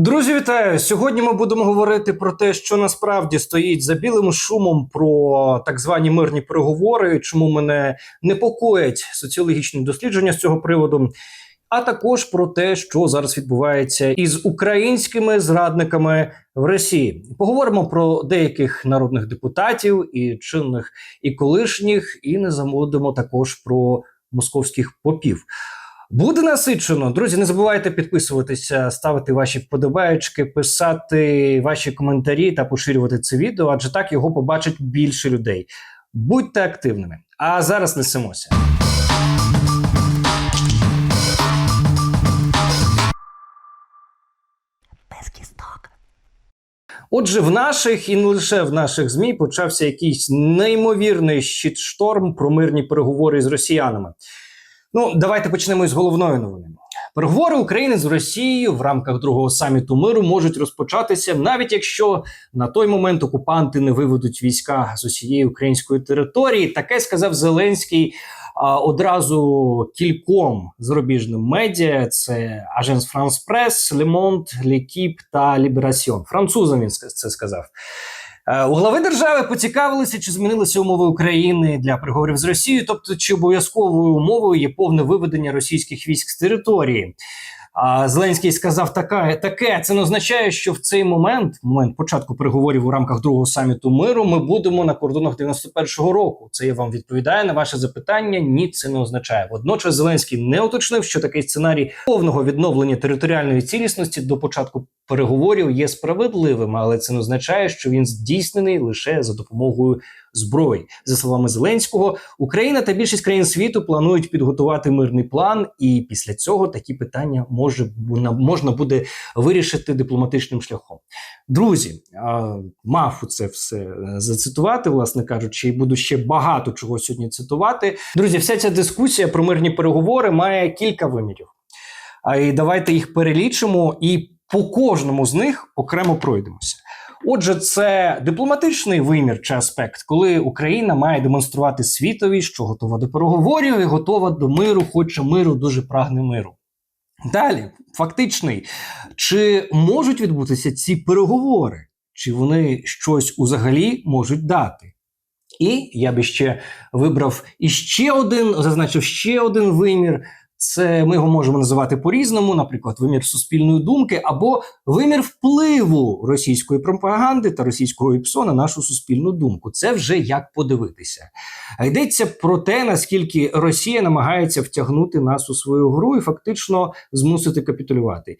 Друзі, вітаю! Сьогодні ми будемо говорити про те, що насправді стоїть за білим шумом про так звані мирні переговори, чому мене непокоять соціологічні дослідження з цього приводу, а також про те, що зараз відбувається із українськими зрадниками в Росії. Поговоримо про деяких народних депутатів і чинних і колишніх, і не забудемо також про московських попів. Буде насичено. Друзі, не забувайте підписуватися, ставити ваші вподобаєчки, писати ваші коментарі та поширювати це відео, адже так його побачить більше людей. Будьте активними. А зараз несемося. Отже, в наших і не лише в наших змі почався якийсь неймовірний щитшторм про мирні переговори з росіянами. Ну, давайте почнемо із головної новини. Переговори України з Росією в рамках другого саміту миру можуть розпочатися, навіть якщо на той момент окупанти не виведуть війська з усієї української території. Таке сказав Зеленський а, одразу кільком зарубіжним медіа: це Агенс Франс Прес, Monde, L'Equipe та Libération. Французам він це сказав. Е, У глави держави поцікавилися, чи змінилися умови України для переговорів з Росією, тобто чи обов'язковою умовою є повне виведення російських військ з території. А Зеленський сказав таке, таке. Це не означає, що в цей момент, момент початку переговорів у рамках другого саміту миру, ми будемо на кордонах 91-го року. Це я вам відповідаю на ваше запитання. Ні, це не означає. Водночас Зеленський не уточнив, що такий сценарій повного відновлення територіальної цілісності до початку переговорів є справедливим, але це не означає, що він здійснений лише за допомогою зброї. За словами Зеленського, Україна та більшість країн світу планують підготувати мирний план, і після цього такі питання може можна буде вирішити дипломатичним шляхом. Друзі, мав це все е, зацитувати, власне кажучи, і буду ще багато чого сьогодні цитувати. Друзі, вся ця дискусія про мирні переговори має кілька вимірів. А і давайте їх перелічимо і по кожному з них окремо пройдемося. Отже, це дипломатичний вимір чи аспект, коли Україна має демонструвати світові, що готова до переговорів і готова до миру, хоче миру, дуже прагне миру. Далі, фактичний, чи можуть відбутися ці переговори, чи вони щось узагалі можуть дати? І я би ще вибрав іще один, зазначив ще один вимір. Це ми його можемо називати по-різному, наприклад, вимір суспільної думки або вимір впливу російської пропаганди та російського ІПСО на нашу суспільну думку. Це вже як подивитися. А Йдеться про те, наскільки Росія намагається втягнути нас у свою гру і фактично змусити капітулювати.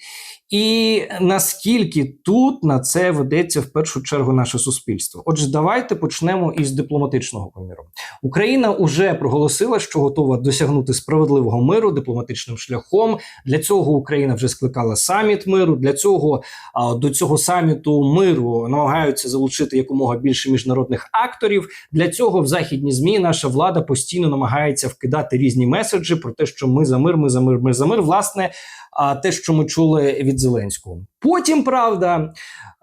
І наскільки тут на це ведеться в першу чергу наше суспільство. Отже, давайте почнемо із дипломатичного поміру. Україна вже проголосила, що готова досягнути справедливого миру дипломатичним шляхом. Для цього Україна вже скликала саміт миру. Для цього до цього саміту миру намагаються залучити якомога більше міжнародних акторів. Для цього в західні змі наша влада постійно намагається вкидати різні меседжі про те, що ми за мир, ми за мир, ми за мир. Власне, те, що ми чули від Зеленського. Потім правда,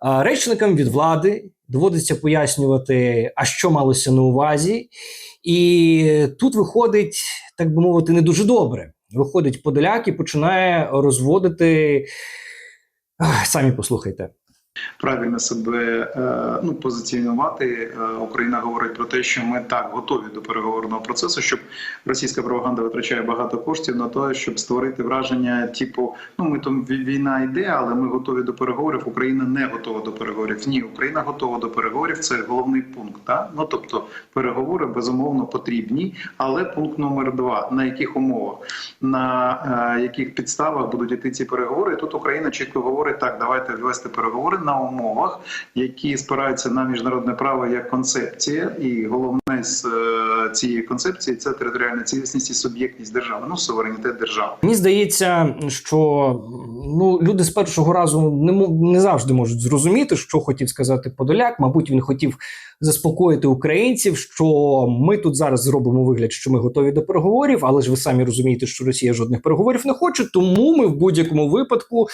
речникам від влади доводиться пояснювати, а що малося на увазі. І тут виходить, так би мовити, не дуже добре. Виходить Подоляк і починає розводити. Самі послухайте. Правильно себе е, ну позиціонувати. Е, Україна говорить про те, що ми так готові до переговорного процесу, щоб російська пропаганда витрачає багато коштів на те, щоб створити враження, типу, ну ми там війна йде, але ми готові до переговорів. Україна не готова до переговорів. Ні, Україна готова до переговорів. Це головний пункт. Так? Ну тобто переговори безумовно потрібні, але пункт номер два: на яких умовах, на е, яких підставах будуть йти ці переговори. Тут Україна чітко говорить: так, давайте ввести переговори на умовах, які спираються на міжнародне право як концепція, і головне з е, цієї концепції це територіальна цілісність і суб'єктність держави, ну суверенітет держави. Мені здається, що ну, люди з першого разу не, не завжди можуть зрозуміти, що хотів сказати Подоляк. Мабуть, він хотів заспокоїти українців, що ми тут зараз зробимо вигляд, що ми готові до переговорів, але ж ви самі розумієте, що Росія жодних переговорів не хоче, тому ми в будь-якому випадку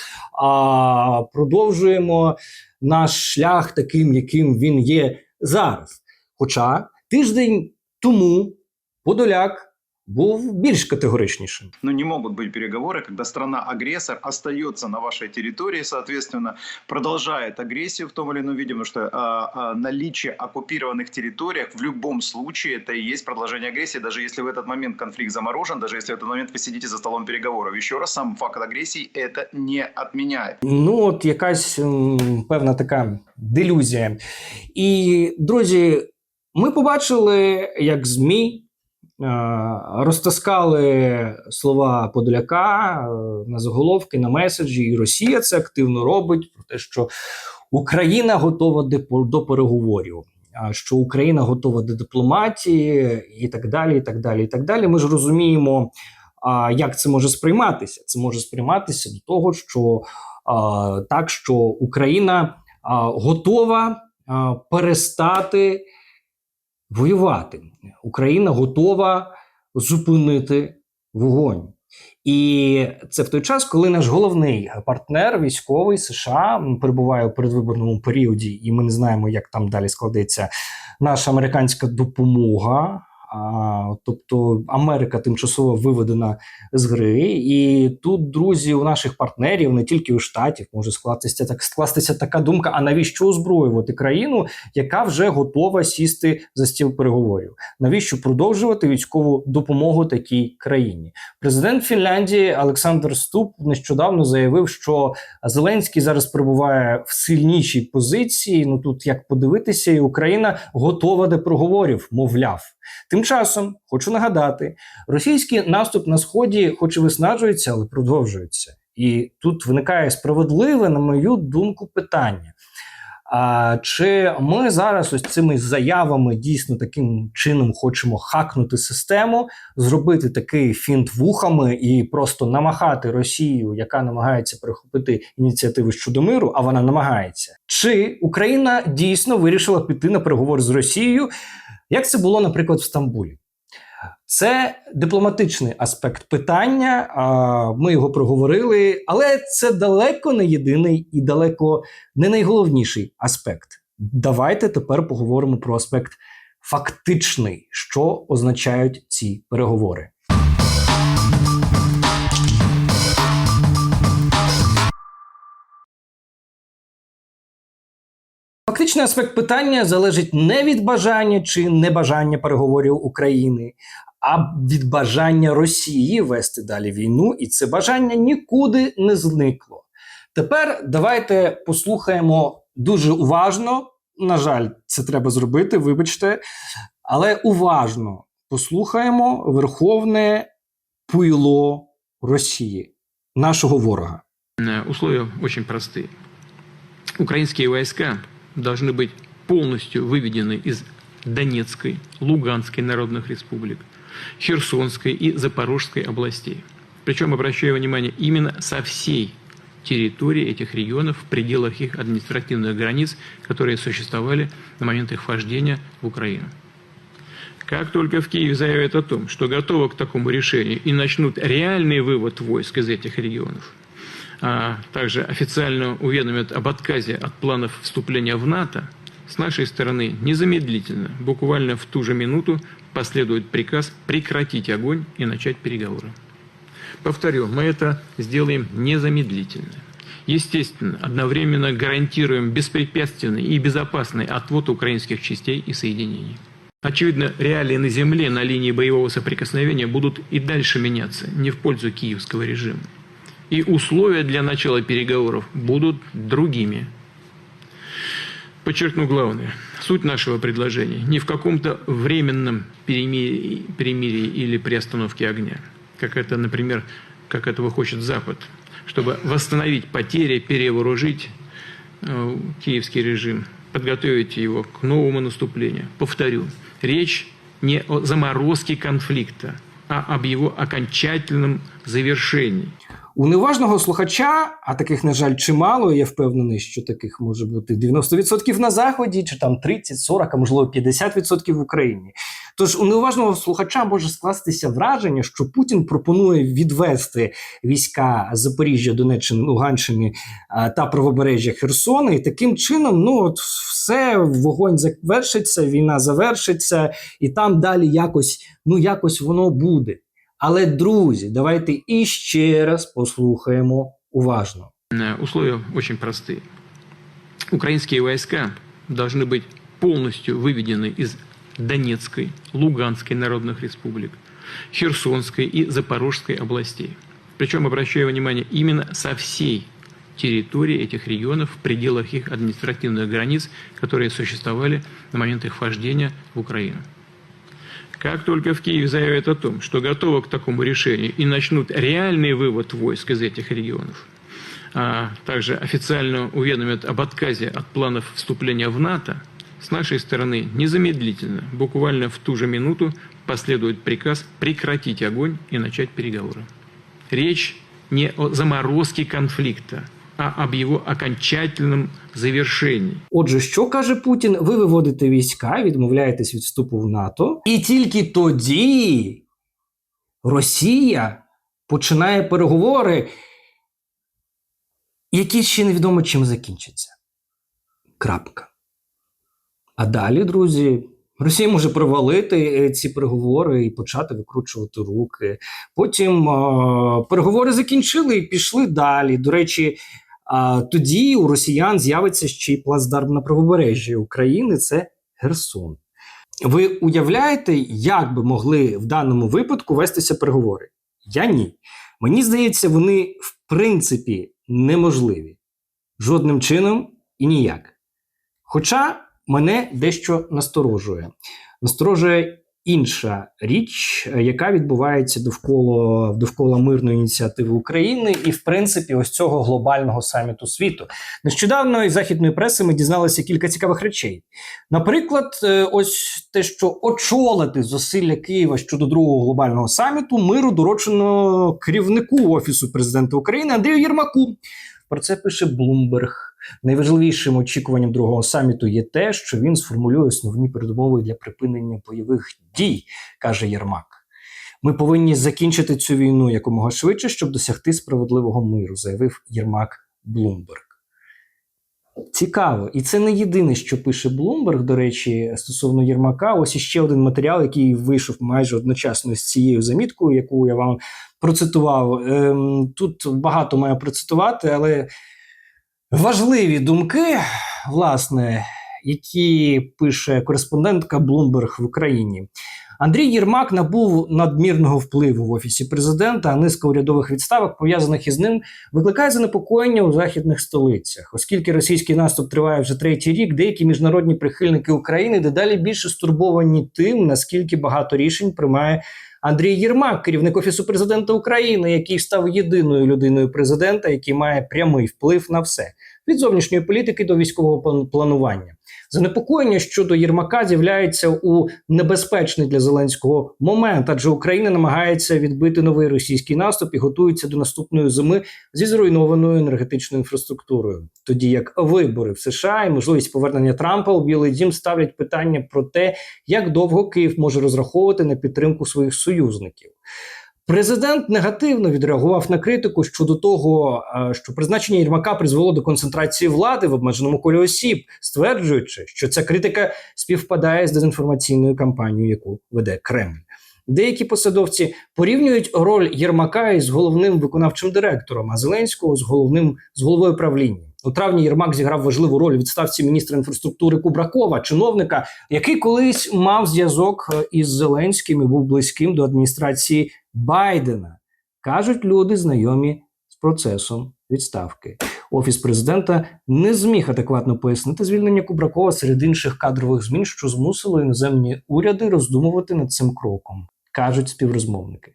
а, продовжуємо наш шлях таким, яким він є зараз. Хоча тиждень тому Подоляк був більш категоричнішим. Но не могут быть переговоры, когда страна-агрессор остается на вашей территории, соответственно, продолжает агрессию в том или ином виде, потому что а, а, наличие оккупированных территорий в любом случае это и есть продолжение агрессии, даже если в этот момент конфликт заморожен, даже если в этот момент вы сидите за столом переговоров. Еще раз, сам факт агрессии это не отменяет. Ну, от якась м, певна така делюзія. І, друзі, ми побачили, як ЗМІ е, розтаскали слова Подоляка е, на заголовки, на меседжі, і Росія це активно робить про те, що Україна готова до переговорів. Що Україна готова до дипломатії, і так далі, і так далі, і так далі. Ми ж розуміємо, як це може сприйматися. Це може сприйматися до того, що так, що Україна готова перестати воювати. Україна готова зупинити вогонь. І це в той час, коли наш головний партнер, військовий США, перебуває у передвиборному періоді, і ми не знаємо, як там далі складеться наша американська допомога. А, тобто Америка тимчасово виведена з гри, і тут, друзі, у наших партнерів, не тільки у штатів, може скластися так скластися така думка: а навіщо озброювати країну, яка вже готова сісти за стіл переговорів? Навіщо продовжувати військову допомогу такій країні? Президент Фінляндії Олександр Ступ нещодавно заявив, що Зеленський зараз перебуває в сильнішій позиції. Ну тут як подивитися, і Україна готова до переговорів, мовляв. Тим часом хочу нагадати, російський наступ на сході, хоч і виснажується, але продовжується. І тут виникає справедливе, на мою думку, питання. А чи ми зараз ось цими заявами дійсно таким чином хочемо хакнути систему, зробити такий фінт вухами і просто намахати Росію, яка намагається перехопити ініціативи щодо миру, а вона намагається? Чи Україна дійсно вирішила піти на переговори з Росією, як це було, наприклад, в Стамбулі? Це дипломатичний аспект питання. Ми його проговорили, але це далеко не єдиний і далеко не найголовніший аспект. Давайте тепер поговоримо про аспект фактичний, що означають ці переговори. Фактичний аспект питання залежить не від бажання чи небажання переговорів України, а від бажання Росії вести далі війну, і це бажання нікуди не зникло. Тепер давайте послухаємо дуже уважно. На жаль, це треба зробити, вибачте, але уважно послухаємо верховне пуйло Росії, нашого ворога. Э, Условия очень простые. Украинские войска должны быть полностью выведены из Донецкой, Луганской народных республик, Херсонской и Запорожской областей. Причем, обращаю внимание, именно со всей территории этих регионов в пределах их административных границ, которые существовали на момент их вхождения в Украину. Как только в Киеве заявят о том, что готовы к такому решению и начнут реальный вывод войск из этих регионов, а также официально уведомят об отказе от планов вступления в НАТО, с нашей стороны незамедлительно, буквально в ту же минуту, последует приказ прекратить огонь и начать переговоры. Повторю, мы это сделаем незамедлительно. Естественно, одновременно гарантируем беспрепятственный и безопасный отвод украинских частей и соединений. Очевидно, реалии на земле на линии боевого соприкосновения будут и дальше меняться, не в пользу киевского режима. И условия для начала переговоров будут другими. Подчеркну главное. Суть нашего предложения не в каком-то временном перемирии, перемирии или приостановке огня, как это, например, как этого хочет Запад, чтобы восстановить потери, перевооружить э, киевский режим, подготовить его к новому наступлению. Повторю, речь не о заморозке конфликта, а об его окончательном завершении. У неуважного слухача, а таких, на жаль, чимало, я впевнений, що таких може бути 90% на Заході, чи там 30, 40, а можливо 50% в Україні. Тож у неуважного слухача може скластися враження, що Путін пропонує відвести війська Запоріжжя, Донеччини, Луганщини та правобережжя Херсона, і таким чином, ну от все, вогонь завершиться, війна завершиться, і там далі якось, ну якось воно буде. Але друзі, давайте іще раз послухаємо уважно. Э, Условия очень простые. Украинские войска должны быть полностью выведены из Донецкой, Луганской народных республик, Херсонской и Запорожской областей. Причем, обращаю внимание, именно со всей территории этих регионов в пределах их административных границ, которые существовали на момент их вхождения в Украину. Как только в Киеве заявят о том, что готовы к такому решению и начнут реальный вывод войск из этих регионов, а также официально уведомят об отказе от планов вступления в НАТО, с нашей стороны незамедлительно, буквально в ту же минуту, последует приказ прекратить огонь и начать переговоры. Речь не о заморозке конфликта, а об его окончательном завершении. Отже, що каже Путін? Ви виводите війська, відмовляєтесь від вступу в НАТО, і тільки тоді Росія починає переговори, які ще невідомо чим закінчаться. Крапка. А далі, друзі, Росія може провалити е, ці переговори і почати викручувати руки. Потім е, переговори закінчили і пішли далі. До речі, тоді у росіян з'явиться ще й плацдарм на правобережжі України це Херсон. Ви уявляєте, як би могли в даному випадку вестися переговори? Я ні. Мені здається, вони в принципі неможливі. Жодним чином і ніяк. Хоча мене дещо насторожує. Насторожує інша річ, е, яка відбувається довкола, довкола мирної ініціативи України і, в принципі, ось цього глобального саміту світу. Нещодавно із західної преси ми дізналися кілька цікавих речей. Наприклад, е, ось те, що очолити зусилля Києва щодо другого глобального саміту миру доручено керівнику офісу президента України Андрію Єрмаку. Про це пише Блумберг. Найважливішим очікуванням другого саміту є те, що він сформулює основні передумови для припинення бойових дій, каже Єрмак. Ми повинні закінчити цю війну якомога швидше, щоб досягти справедливого миру, заявив Єрмак Блумберг. Цікаво, і це не єдине, що пише Блумберг, до речі, стосовно Єрмака. Ось іще один матеріал, який вийшов майже одночасно з цією заміткою, яку я вам процитував. Ем, тут багато маю процитувати, але важливі думки, власне, які пише кореспондентка Bloomberg в Україні. Андрій Єрмак набув надмірного впливу в офісі президента, а низка урядових відставок, пов'язаних із ним, викликає занепокоєння у західних столицях. Оскільки російський наступ триває вже третій рік, деякі міжнародні прихильники України дедалі більше стурбовані тим, наскільки багато рішень приймає Андрій Єрмак, керівник офісу президента України, який став єдиною людиною президента, який має прямий вплив на все від зовнішньої політики до військового планування. Занепокоєння щодо Єрмака з'являється у небезпечний для Зеленського момент, адже Україна намагається відбити новий російський наступ і готується до наступної зими зі зруйнованою енергетичною інфраструктурою. Тоді як вибори в США і можливість повернення Трампа у Білий Дім ставлять питання про те, як довго Київ може розраховувати на підтримку своїх союзників. Президент негативно відреагував на критику щодо того, е, що призначення Єрмака призвело до концентрації влади в обмеженому колі осіб, стверджуючи, що ця критика співпадає з дезінформаційною кампанією, яку веде Кремль. Деякі посадовці порівнюють роль Єрмака із головним виконавчим директором, а Зеленського з головним з головою правління. У травні Єрмак зіграв важливу роль у відставці міністра інфраструктури Кубракова, чиновника, який колись мав зв'язок е, із Зеленським і був близьким до адміністрації Байдена. Кажуть люди, знайомі з процесом відставки. Офіс президента не зміг адекватно пояснити звільнення Кубракова серед інших кадрових змін, що змусило іноземні уряди роздумувати над цим кроком, кажуть співрозмовники.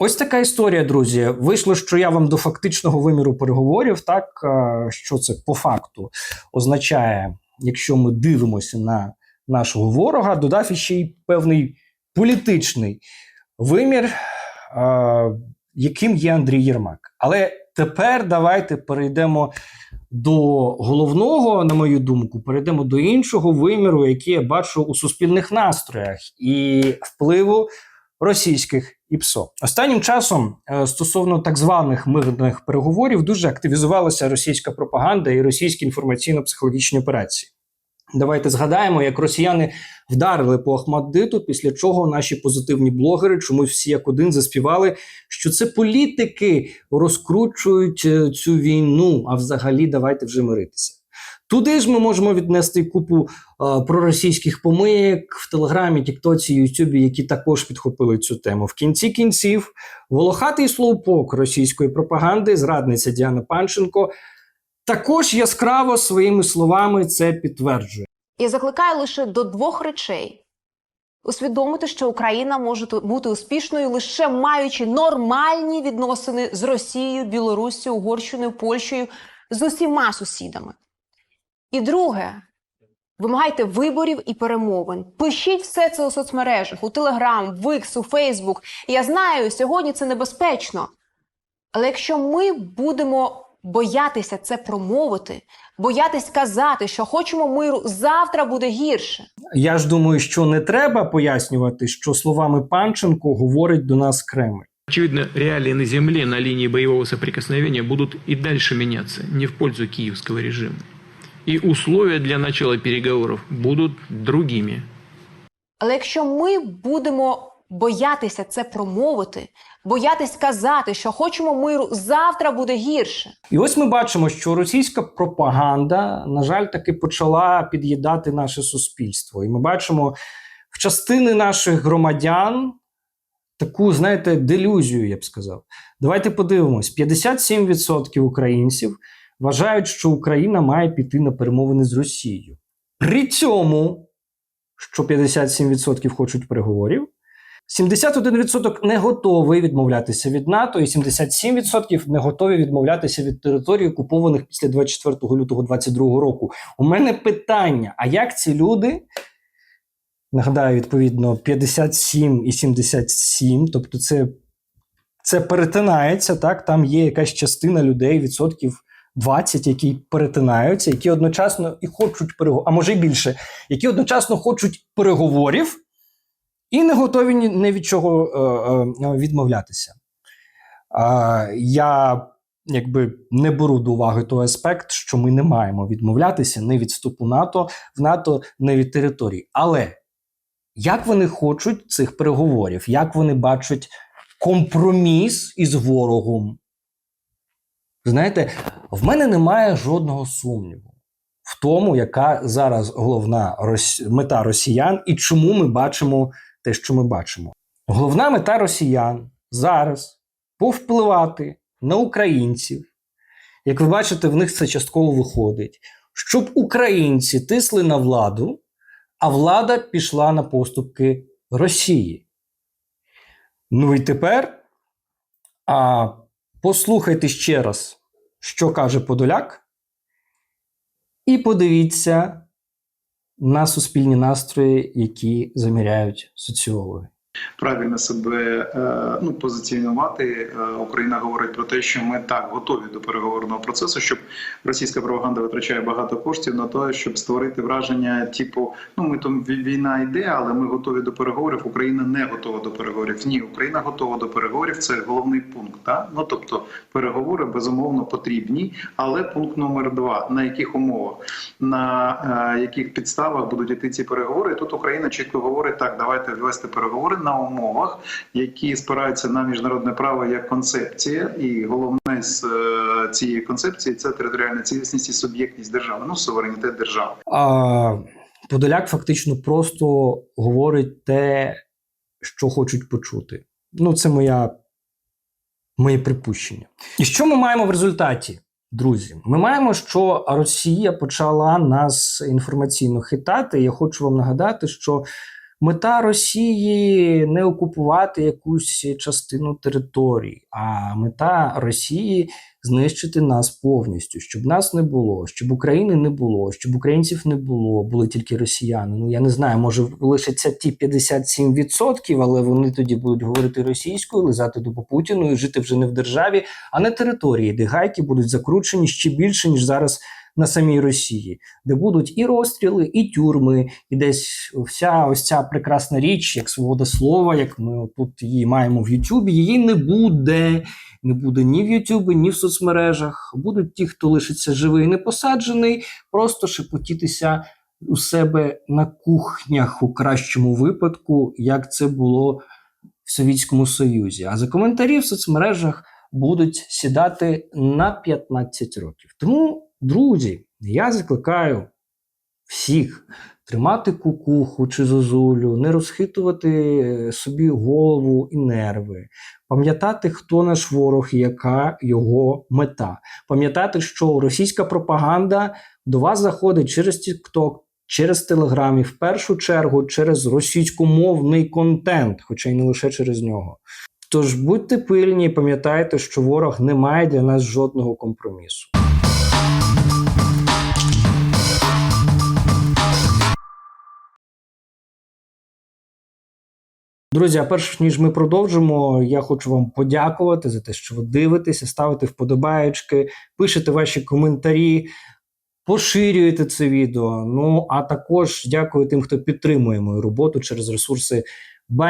Ось така історія, друзі. Вийшло, що я вам до фактичного виміру переговорів, так що це по факту означає, якщо ми дивимося на нашого ворога, додав іще й певний політичний вимір, яким є Андрій Єрмак. Але тепер давайте перейдемо до головного, на мою думку, перейдемо до іншого виміру, який я бачу у суспільних настроях і впливу російських ІПСО. Останнім часом е, стосовно так званих мирних переговорів дуже активізувалася російська пропаганда і російські інформаційно-психологічні операції. Давайте згадаємо, як росіяни вдарили по Ахмаддиту, після чого наші позитивні блогери чомусь всі як один заспівали, що це політики розкручують е, цю війну. А взагалі, давайте вже миритися. Туди ж ми можемо віднести купу е, проросійських помиєк в Телеграмі, Тіктоці, Ютубі, які також підхопили цю тему. В кінці кінців волохатий слоупок російської пропаганди, зрадниця Діана Панченко, також яскраво своїми словами це підтверджує. Я закликаю лише до двох речей: усвідомити, що Україна може бути успішною лише маючи нормальні відносини з Росією, Білоруссю, Угорщиною, Польщею, з усіма сусідами. І друге. Вимагайте виборів і перемовин. Пишіть все це у соцмережах, у Телеграм, Викс, у Фейсбук. Я знаю, сьогодні це небезпечно. Але якщо ми будемо боятися це промовити, боятись сказати, що хочемо миру, завтра буде гірше. Я ж думаю, що не треба пояснювати, що словами Панченко говорить до нас Кремль. Очевидно, реалии на земле на линии боевого соприкосновения будут и дальше меняться, не в пользу киевского режима. И условия для начала переговоров будут другими. Але якщо ми будемо боятися це промовити, боятись сказати, що хочемо миру, завтра буде гірше. І ось ми бачимо, що російська пропаганда, на жаль, таки почала під'їдати наше суспільство. І ми бачимо в частини наших громадян таку, знаєте, делюзію, я б сказав. Давайте подивимось: 57% українців вважають, що Україна має піти на перемовини з Росією. При цьому, що 57% хочуть переговорів. 71% не готовий відмовлятися від НАТО, і 77% не готові відмовлятися від територій, окупованих після 24 лютого 2022 року. У мене питання: а як ці люди? Нагадаю, відповідно, 57 і 77, тобто це, це перетинається, так? Там є якась частина людей, відсотків 20, які перетинаються, які одночасно і хочуть переговорів, а може й більше, які одночасно хочуть переговорів і не готові ні, від чого е, е, відмовлятися. Я якби не беру до уваги той аспект, що ми не маємо відмовлятися ні від вступу НАТО в НАТО, ні від території. Але як вони хочуть цих переговорів, як вони бачать компроміс із ворогом? Знаєте, в мене немає жодного сумніву в тому, яка зараз головна мета росіян і чому ми бачимо те, що ми бачимо. Головна мета росіян зараз повпливати на українців. Як ви бачите, в них це частково виходить, щоб українці тисли на владу, а влада пішла на поступки Росії. Ну і тепер а, послухайте ще раз, що каже Подоляк, і подивіться на суспільні настрої, які заміряють соціологи. Правильно себе е, ну позиціонувати. Е, Україна говорить про те, що ми так готові до переговорного процесу, щоб російська пропаганда витрачає багато коштів на те, щоб створити враження, типу, ну ми там війна йде, але ми готові до переговорів. Україна не готова до переговорів. Ні, Україна готова до переговорів. Це головний пункт. Так? Ну тобто переговори безумовно потрібні, але пункт номер два: на яких умовах, на е, яких підставах будуть іти ці переговори? Тут Україна чітко говорить: так, давайте вести переговори на умовах, які спираються на міжнародне право як концепція, і головне з е, цієї концепції це територіальна цілісність і суб'єктність держави, ну суверенітет держави. А, Подоляк фактично просто говорить те, що хочуть почути. Ну, це моя, моє припущення. І що ми маємо в результаті, друзі? Ми маємо, що Росія почала нас інформаційно хитати. Я хочу вам нагадати, що мета Росії не окупувати якусь частину території, а мета Росії знищити нас повністю, щоб нас не було, щоб України не було, щоб українців не було, були тільки росіяни. Ну я не знаю, може лишаться ті 57%, але вони тоді будуть говорити російською, лизати до Путіну і жити вже не в державі, а на території, де гайки будуть закручені ще більше ніж зараз. На самій Росії, де будуть і розстріли, і тюрми, і десь вся ось ця прекрасна річ, як свобода слова, як ми тут її маємо в Ютубі, її не буде не буде ні в Ютубі, ні в соцмережах. Будуть ті, хто лишиться живий і не посаджений, просто шепотітися у себе на кухнях у кращому випадку, як це було в Совєтському Союзі. А за коментарі в соцмережах будуть сідати на 15 років. Тому, друзі, я закликаю всіх тримати кукуху чи зозулю, не розхитувати е, собі голову і нерви, пам'ятати, хто наш ворог і яка його мета. Пам'ятати, що російська пропаганда до вас заходить через TikTok, через Telegram і в першу чергу через російськомовний контент, хоча й не лише через нього. Тож будьте пильні, і пам'ятайте, що ворог не має для нас жодного компромісу. Друзі, а перш ніж ми продовжимо, я хочу вам подякувати за те, що ви дивитеся, ставите вподобаєчки, пишете ваші коментарі, поширюєте це відео. Ну а також дякую тим, хто підтримує мою роботу через ресурси